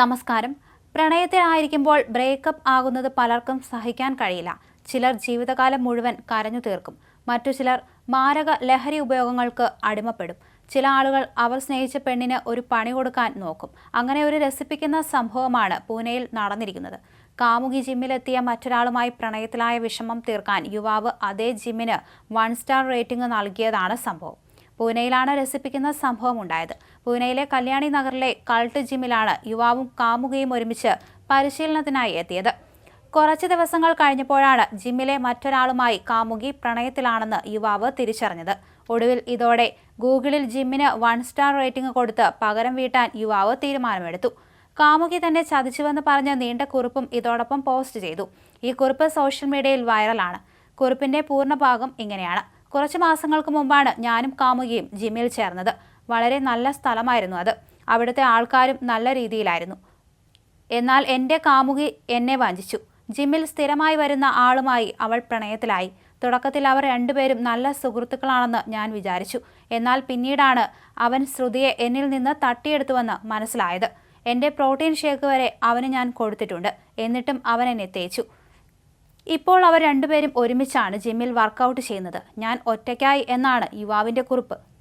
നമസ്കാരം. പ്രണയത്തിലായിരിക്കുമ്പോൾ ബ്രേക്കപ്പ് ആകുന്നത് പലർക്കും സഹിക്കാൻ കഴിയില്ല. ചിലർ ജീവിതകാലം മുഴുവൻ കരഞ്ഞു തീർക്കും. മറ്റു ചിലർ മാരക ലഹരി ഉപയോഗങ്ങൾക്ക് അടിമപ്പെടും. ചില ആളുകൾ അവർ സ്നേഹിച്ച പെണ്ണിന് ഒരു പണി കൊടുക്കാൻ നോക്കും. അങ്ങനെ ഒരു രസിപ്പിക്കുന്ന സംഭവമാണ് പൂനെയിൽ നടന്നിരിക്കുന്നത്. കാമുകി ജിമ്മിലെത്തിയ മറ്റൊരാളുമായി പ്രണയത്തിലായ വിഷമം തീർക്കാൻ യുവാവ് അതേ ജിമ്മിന് വൺ സ്റ്റാർ റേറ്റിംഗ് നൽകിയതാണ് സംഭവം. പൂനെയിലാണ് രസിപ്പിക്കുന്ന സംഭവം ഉണ്ടായത് പൂനെയിലെ കല്യാണി നഗറിലെ കൾട്ട് ജിമ്മിലാണ് യുവാവും കാമുകയും ഒരുമിച്ച് പരിശീലനത്തിനായി എത്തിയത്. കുറച്ച് ദിവസങ്ങൾ കഴിഞ്ഞപ്പോഴാണ് ജിമ്മിലെ മറ്റൊരാളുമായി കാമുകി പ്രണയത്തിലാണെന്ന് യുവാവ് തിരിച്ചറിഞ്ഞത്. ഒടുവിൽ ഇതോടെ ഗൂഗിളിൽ ജിമ്മിന് വൺ സ്റ്റാർ റേറ്റിംഗ് കൊടുത്ത് പകരം വീട്ടാൻ യുവാവ് തീരുമാനമെടുത്തു. കാമുകി തന്നെ ചതിച്ചുവെന്ന് പറഞ്ഞ നീണ്ട കുറിപ്പും ഇതോടൊപ്പം പോസ്റ്റ് ചെയ്തു. ഈ കുറിപ്പ് സോഷ്യൽ മീഡിയയിൽ വൈറലാണ്. കുറിപ്പിന്റെ പൂർണഭാഗം ഇങ്ങനെയാണ്. കുറച്ച് മാസങ്ങൾക്ക് മുമ്പാണ് ഞാനും കാമുകിയും ജിമ്മിൽ ചേർന്നത്. വളരെ നല്ല സ്ഥലമായിരുന്നു അത്. അവിടുത്തെ ആൾക്കാരും നല്ല രീതിയിലായിരുന്നു. എന്നാൽ എന്റെ കാമുകി എന്നെ വഞ്ചിച്ചു. ജിമ്മിൽ സ്ഥിരമായി വരുന്ന ആളുമായി അവൾ പ്രണയത്തിലായി. തുടക്കത്തിൽ അവർ രണ്ടുപേരും നല്ല സുഹൃത്തുക്കളാണെന്ന് ഞാൻ വിചാരിച്ചു. എന്നാൽ പിന്നീടാണ് അവൻ ശ്രുതിയെ എന്നിൽ നിന്ന് തട്ടിയെടുത്തുവെന്ന് മനസ്സിലായത്. എന്റെ പ്രോട്ടീൻ ഷേക്ക് വരെ അവന് ഞാൻ കൊടുത്തിട്ടുണ്ട്. എന്നിട്ടും അവൻ എന്നെ തേച്ചു. ഇപ്പോൾ അവർ രണ്ടുപേരും ഒരുമിച്ചാണ് ജിമ്മിൽ വർക്കൗട്ട് ചെയ്യുന്നത്. ഞാൻ ഒറ്റയ്ക്കായി എന്നാണ് യുവാവിന്റെ കുറിപ്പ്.